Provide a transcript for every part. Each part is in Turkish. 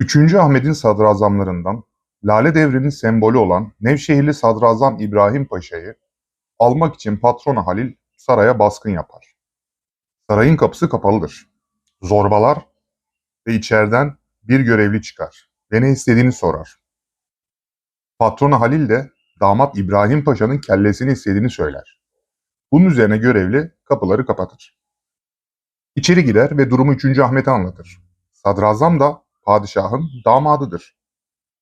Üçüncü Ahmet'in sadrazamlarından Lale Devri'nin sembolü olan Nevşehirli Sadrazam İbrahim Paşa'yı almak için patronu Halil saraya baskın yapar. Sarayın kapısı kapalıdır. Zorbalar ve içeriden bir görevli çıkar ve ne istediğini sorar. Patronu Halil de damat İbrahim Paşa'nın kellesini istediğini söyler. Bunun üzerine görevli kapıları kapatır. İçeri girer ve durumu 3. Ahmet'e anlatır. Sadrazam da padişahın damadıdır.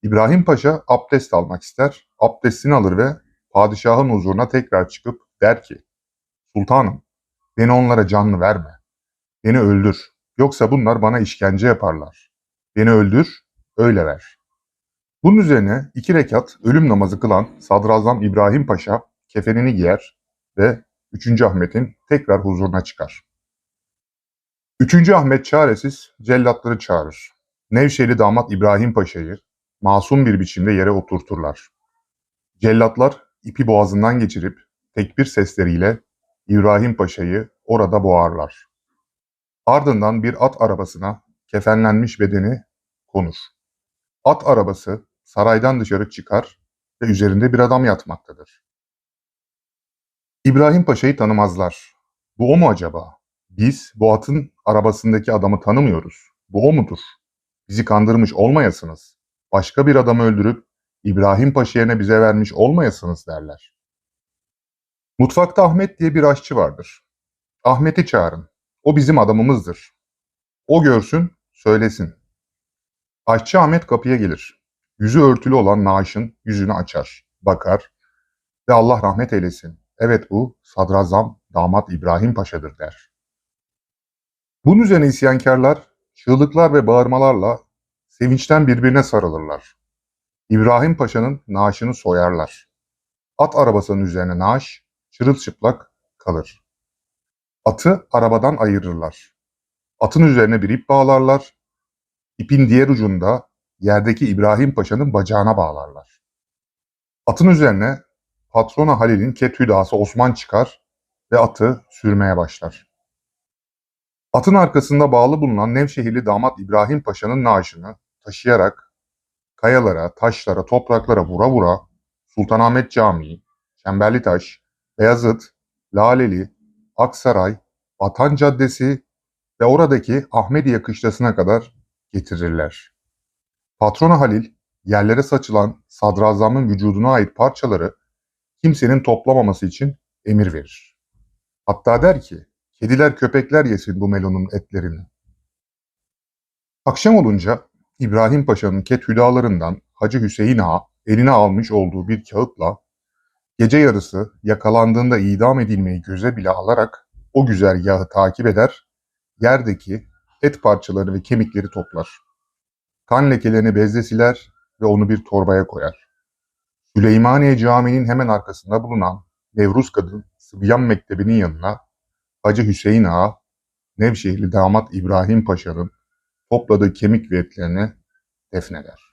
İbrahim Paşa abdest almak ister, abdestini alır ve padişahın huzuruna tekrar çıkıp der ki, Sultanım, beni onlara canlı verme, beni öldür, yoksa bunlar bana işkence yaparlar. Beni öldür, öyle ver. Bunun üzerine iki rekat ölüm namazı kılan Sadrazam İbrahim Paşa kefenini giyer ve 3. Ahmet'in tekrar huzuruna çıkar. 3. Ahmet çaresiz cellatları çağırır. Nevşehirli damat İbrahim Paşa'yı masum bir biçimde yere oturturlar. Cellatlar ipi boğazından geçirip tekbir sesleriyle İbrahim Paşa'yı orada boğarlar. Ardından bir at arabasına kefenlenmiş bedeni konur. At arabası saraydan dışarı çıkar ve üzerinde bir adam yatmaktadır. İbrahim Paşa'yı tanımazlar. Bu o mu acaba? Biz bu atın arabasındaki adamı tanımıyoruz. Bu o mudur? Bizi kandırmış olmayasınız. Başka bir adamı öldürüp İbrahim Paşa yerine bize vermiş olmayasınız derler. Mutfakta Ahmet diye bir aşçı vardır. Ahmet'i çağırın. O bizim adamımızdır. O görsün, söylesin. Aşçı Ahmet kapıya gelir. Yüzü örtülü olan naaşın yüzünü açar, bakar ve Allah rahmet eylesin. Evet bu sadrazam damat İbrahim Paşa'dır der. Bunun üzerine isyankarlar çığlıklar ve bağırmalarla sevinçten birbirine sarılırlar. İbrahim Paşa'nın naaşını soyarlar. At arabasının üzerine naaş çırılçıplak kalır. Atı arabadan ayırırlar. Atın üzerine bir ip bağlarlar. İpin diğer ucunda yerdeki İbrahim Paşa'nın bacağına bağlarlar. Atın üzerine patrona Halil'in ket hüdası Osman çıkar ve atı sürmeye başlar. Atın arkasında bağlı bulunan Nevşehirli damat İbrahim Paşa'nın naaşını taşıyarak kayalara, taşlara, topraklara vura vura Sultanahmet Camii, Çemberlitaş, Beyazıt, Laleli, Aksaray, Vatan Caddesi ve oradaki Ahmediye kışlasına kadar getirirler. Patrona Halil, yerlere saçılan sadrazamın vücuduna ait parçaları kimsenin toplamaması için emir verir. Hatta der ki, kediler köpekler yesin bu melonun etlerini. Akşam olunca İbrahim Paşa'nın ket hüdalarından Hacı Hüseyin Ağa eline almış olduğu bir kağıtla gece yarısı yakalandığında idam edilmeyi göze bile alarak o güzergahı takip eder, yerdeki et parçaları ve kemikleri toplar. Kan lekelerini bezle siler ve onu bir torbaya koyar. Süleymaniye Camii'nin hemen arkasında bulunan Nevruz Kadın Sıbyan Mektebi'nin yanına Hacı Hüseyin Ağa, Nevşehirli damat İbrahim Paşa'nın topladığı kemik ve etlerini defneder.